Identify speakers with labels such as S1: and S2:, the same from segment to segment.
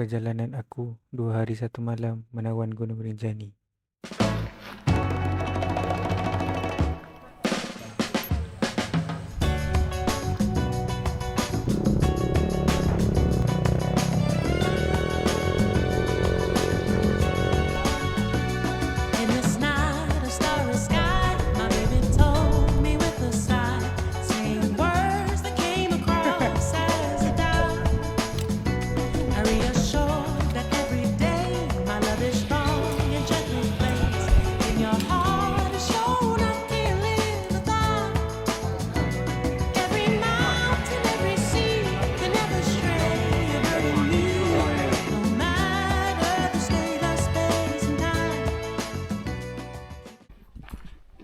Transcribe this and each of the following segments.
S1: perjalanan aku dua hari satu malam menawan Gunung Rinjani.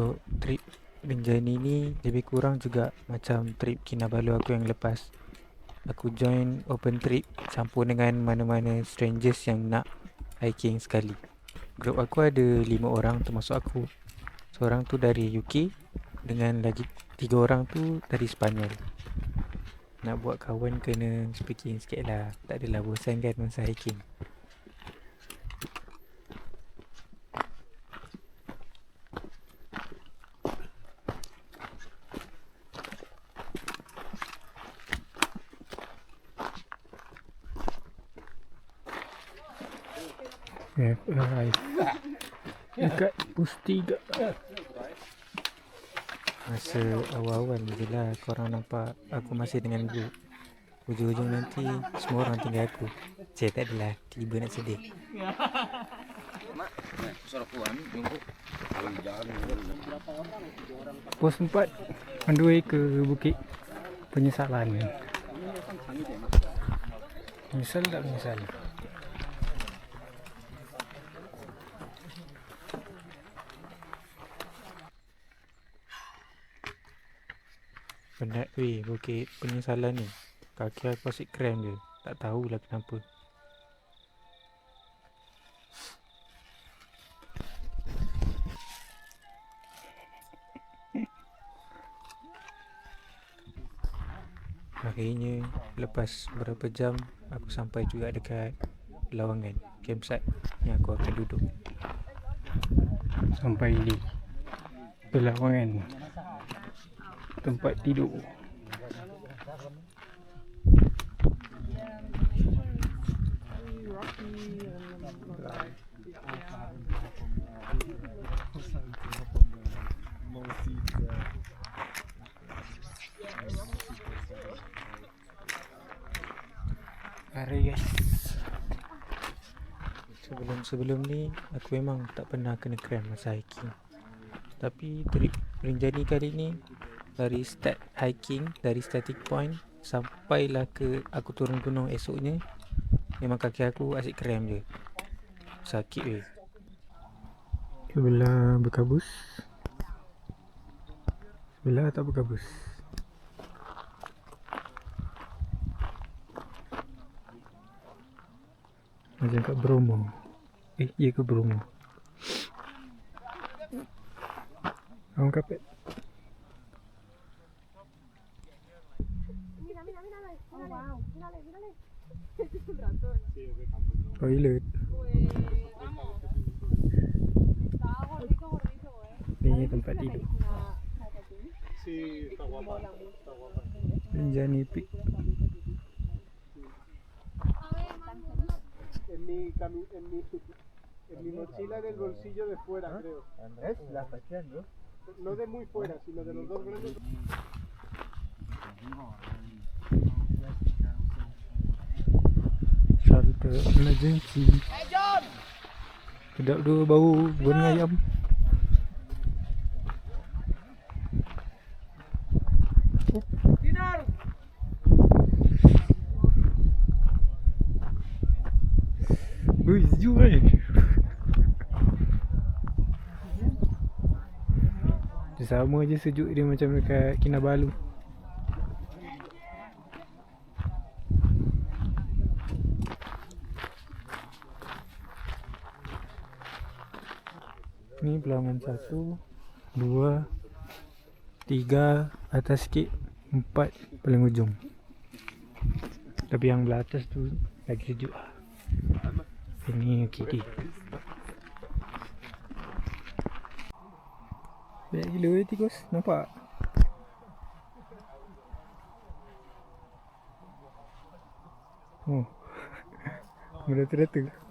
S1: Untuk trip Rinjani ni lebih kurang juga macam trip Kinabalu aku yang lepas. Aku join open trip campur dengan mana-mana strangers yang nak hiking sekali. Grup aku ada lima orang termasuk aku. Seorang tu dari UK dengan lagi tiga orang tu dari Sepanyol. Nak buat kawan kena speaking sikit lah. Tak adalah bosan kan masa hiking. Dekat Pustiga Masa awal-awal je lah korang nampak aku masih dengan group Ujung-ujung nanti semua orang tinggal aku. Cik tak adalah, tiba nak sedih. Pos 4 on the way ke Bukit. Penyesalan Menyesal tak menyesal? Penat weh Bukit Penyesalan ni. Kaki aku asyik krem je. Tak tahulah kenapa. Akhirnya lepas berapa jam aku sampai juga dekat Lawangan campsite yang aku akan duduk. Sampai di Lawangan tempat tidur. Mari guys. Sebelum-sebelum ni aku memang tak pernah kena cramp masa hiking. Tapi trip Rinjani kali ni dari start hiking dari static point sampailah ke aku turun gunung esoknya memang kaki aku asyik cramp je. Sakit weh. Sebelah berkabus. Sebelah tak berkabus. Macam kat Bromo. Eh, iya ke Bromo? Orang kapet. Mira, mira, mírale. Mírale, oh, wow. mírale, mírale. Este es un ratón.
S2: Sí, es. Oíle. Pues vamos. Está gordito, gordito, eh. Niña tan patito. Sí, está guapa. Está guapa.
S1: Johnny Pick.
S2: En mi, cami en mi en mi mochila en el bolsillo de fuera, ¿Ah? creo.
S3: ¿Es? La fachada, ¿no?
S2: No de muy fuera, sino de los dos grandes.
S1: Shelter emergency. Sedap dua bau goreng ayam. Ui, sejuk kan? Dia sama je sejuk dia macam dekat Kinabalu. Ni pelangan satu Dua Tiga Atas sikit Empat Paling ujung Tapi yang belah atas tu Lagi sejuk lah. Ini UKD Banyak gila weh tikus. Nampak? Oh. Merata-rata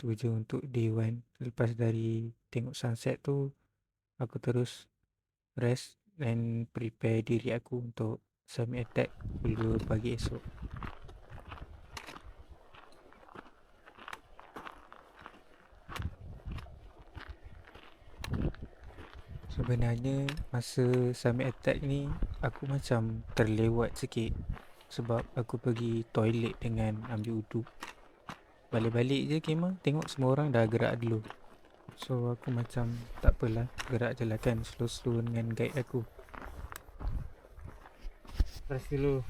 S1: tu je untuk day one. Lepas dari tengok sunset tu, aku terus rest dan prepare diri aku untuk summit attack 2 pagi esok. Sebenarnya masa summit attack ni aku macam terlewat sikit sebab aku pergi toilet dengan ambil uduk. Balik-balik je kemah tengok semua orang dah gerak dulu. So aku macam tak apalah gerak je lah kan slow-slow dengan guide aku.
S3: Press dulu.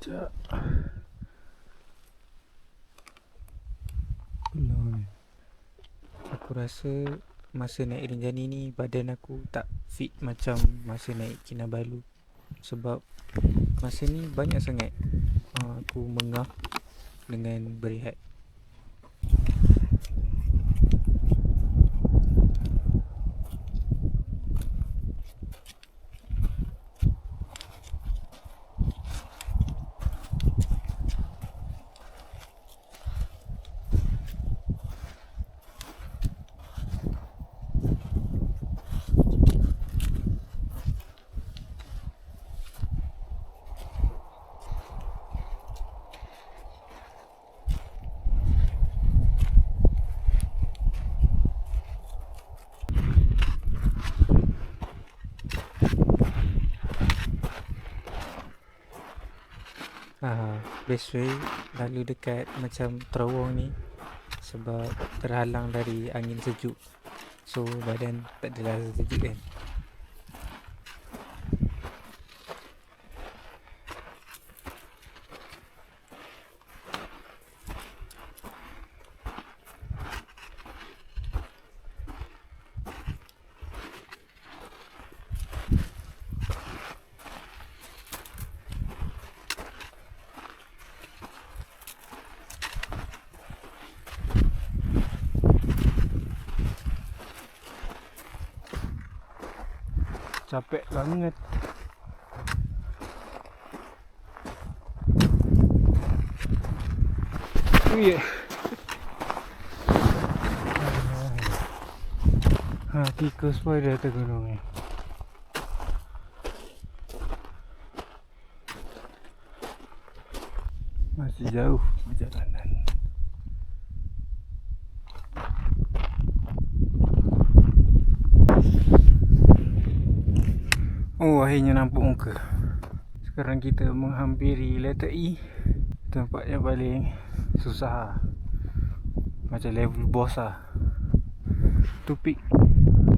S1: Sekejap. Aku rasa masa naik Rinjani ni badan aku tak fit macam masa naik Kinabalu sebab masa ni banyak sangat uh, aku mengah dengan berehat. Ah, best way lalu dekat macam terowong ni sebab terhalang dari angin sejuk. So badan tak adalah sejuk kan.
S3: Capek banget. Iya. Ha, tikus pun ada atas gunung ni. Masih jauh perjalanan. Oh, akhirnya nampak muka. Sekarang kita menghampiri letter E. Tempat yang paling susah. Macam level boss lah. Tupik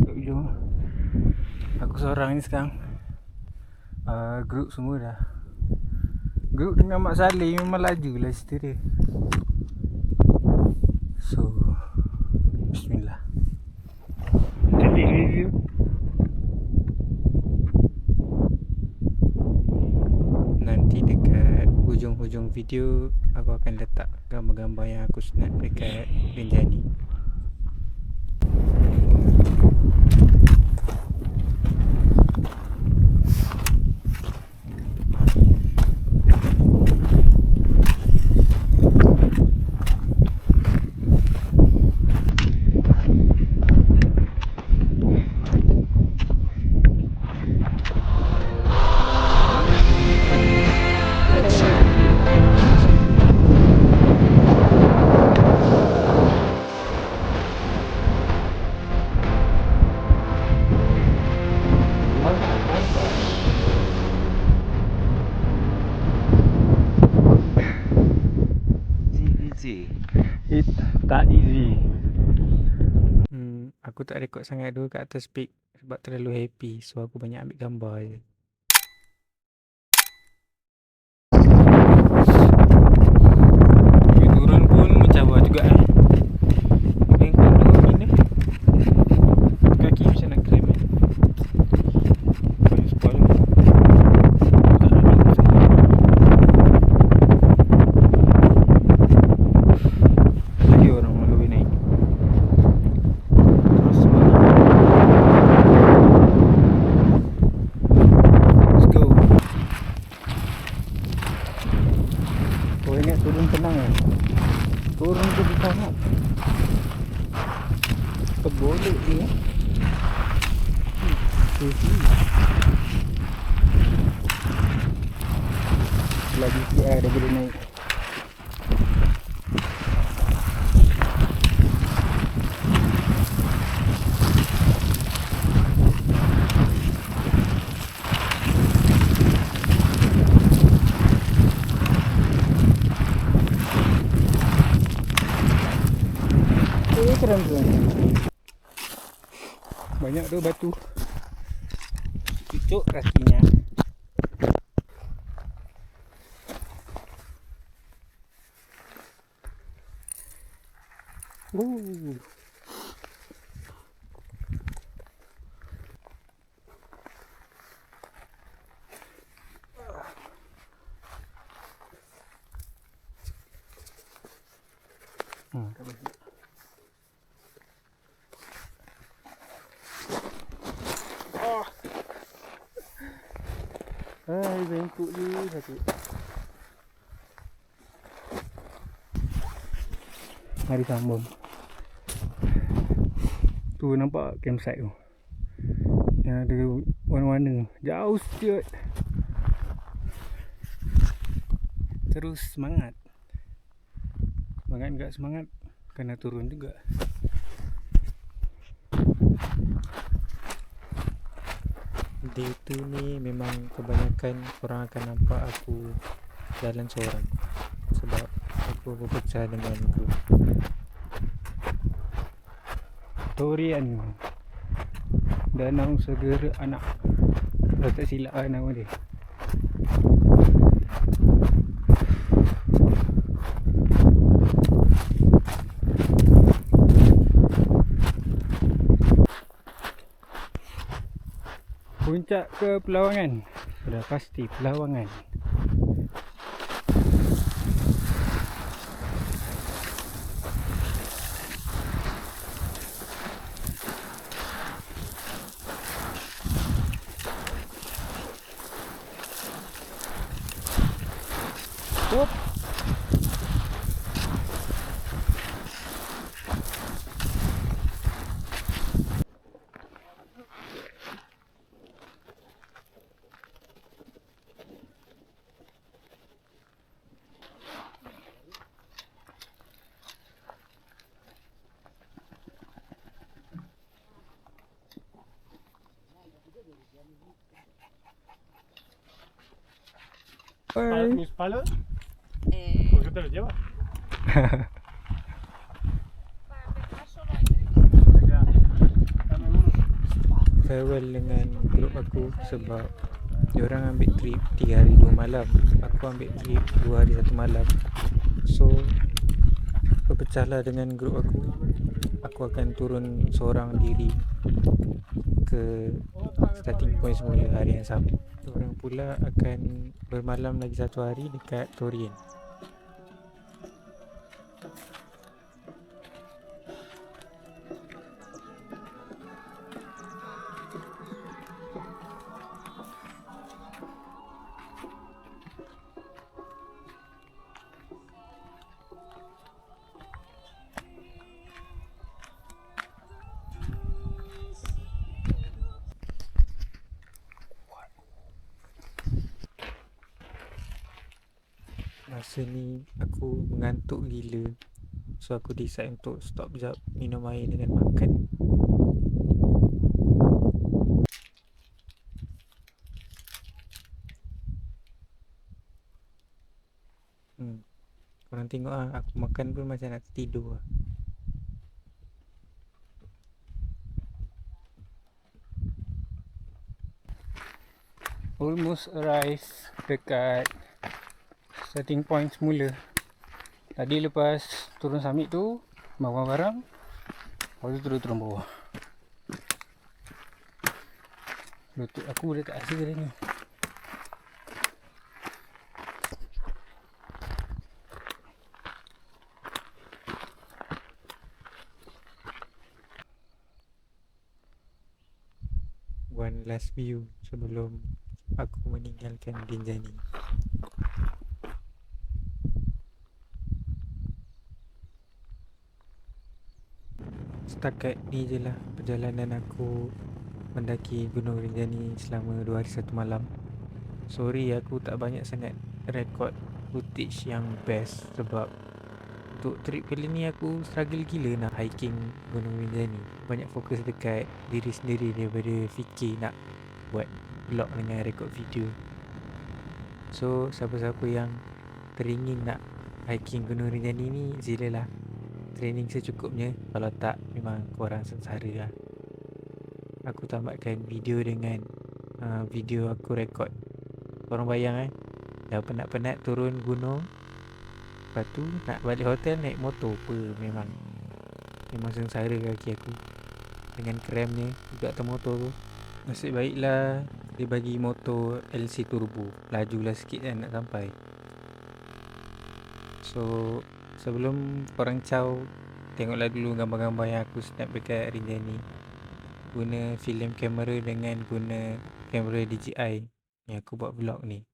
S3: kat ujung. Aku seorang ni sekarang. Uh, group semua dah. Group dengan Mak Saleh memang laju lah cerita dia. So, Bismillah. Jadi review.
S1: Nanti dekat hujung-hujung video aku akan letak gambar-gambar yang aku snap dekat Rinjani.
S3: Tak
S1: rekod sangat dulu kat atas speak sebab terlalu happy. So aku banyak ambil gambar je.
S3: Tapi turun pun mencabar juga eh.
S1: Yang kedua ni eh.
S3: Kaki macam nak climb eh. Banyak spoil tu. Tak nak nak saya. Lagi orang Melawi naik. Terus balik. Let's go. Kau ingat turun tenang kan? Turun tu sangat. Terbolek dia. Lagi sikit lah dah boleh naik. Eh. Banyak tu batu. Yo, Rasquiña. Hai, bengkok je satu. Mari sambung. Tu nampak campsite tu. Yang ada warna-warna. Jauh sikit. Terus semangat. Semangat enggak semangat. Kena turun juga.
S1: Day 2 ni memang kebanyakan korang akan nampak aku jalan seorang. Sebab aku berpecah dengan group.
S3: Torian. Danau Segera Anak. Kalau tak silap lah nama dia Puncak ke Pelawangan? Sudah pasti Pelawangan. Stop
S2: palos?
S4: Eh,
S2: ¿Por qué te los llevas? Dame uno.
S1: Farewell dengan group aku sebab diorang ambil trip 3 hari 2 malam. Aku ambil trip 2 hari 1 malam. So berpecahlah dengan group aku. Aku akan turun seorang diri ke starting point semula hari yang sama. Diorang pula akan bermalam lagi satu hari dekat Torian. Masa ni aku mengantuk gila So aku decide untuk stop jap minum air dengan makan hmm. Korang tengok ah, aku makan pun macam nak tidur ah.
S3: Almost arrive dekat starting point semula. Tadi lepas turun summit tu, bawa barang, lepas tu turun-turun bawah. Lutut aku dah tak rasa dah ni.
S1: One last view sebelum aku meninggalkan Rinjani. Setakat ni je lah perjalanan aku mendaki Gunung Rinjani selama 2 hari 1 malam. Sorry aku tak banyak sangat rekod footage yang best sebab untuk trip kali ni aku struggle gila nak hiking Gunung Rinjani. Banyak fokus dekat diri sendiri daripada fikir nak buat vlog dengan rekod video. So siapa-siapa yang teringin nak hiking Gunung Rinjani ni silalah training secukupnya. Kalau tak memang korang sengsara lah. Aku tamatkan video dengan uh, video aku rekod. Korang bayang eh? Dah penat-penat turun gunung. Lepas tu nak balik hotel naik motor apa memang. Memang sengsara kaki aku. Dengan kramnya juga atas motor tu. Nasib baiklah dia bagi motor LC turbo. Lajulah sikit kan nak sampai. So sebelum korang caw Tengoklah dulu gambar-gambar yang aku snap dekat Rinjani Guna film kamera dengan guna kamera DJI Yang aku buat vlog ni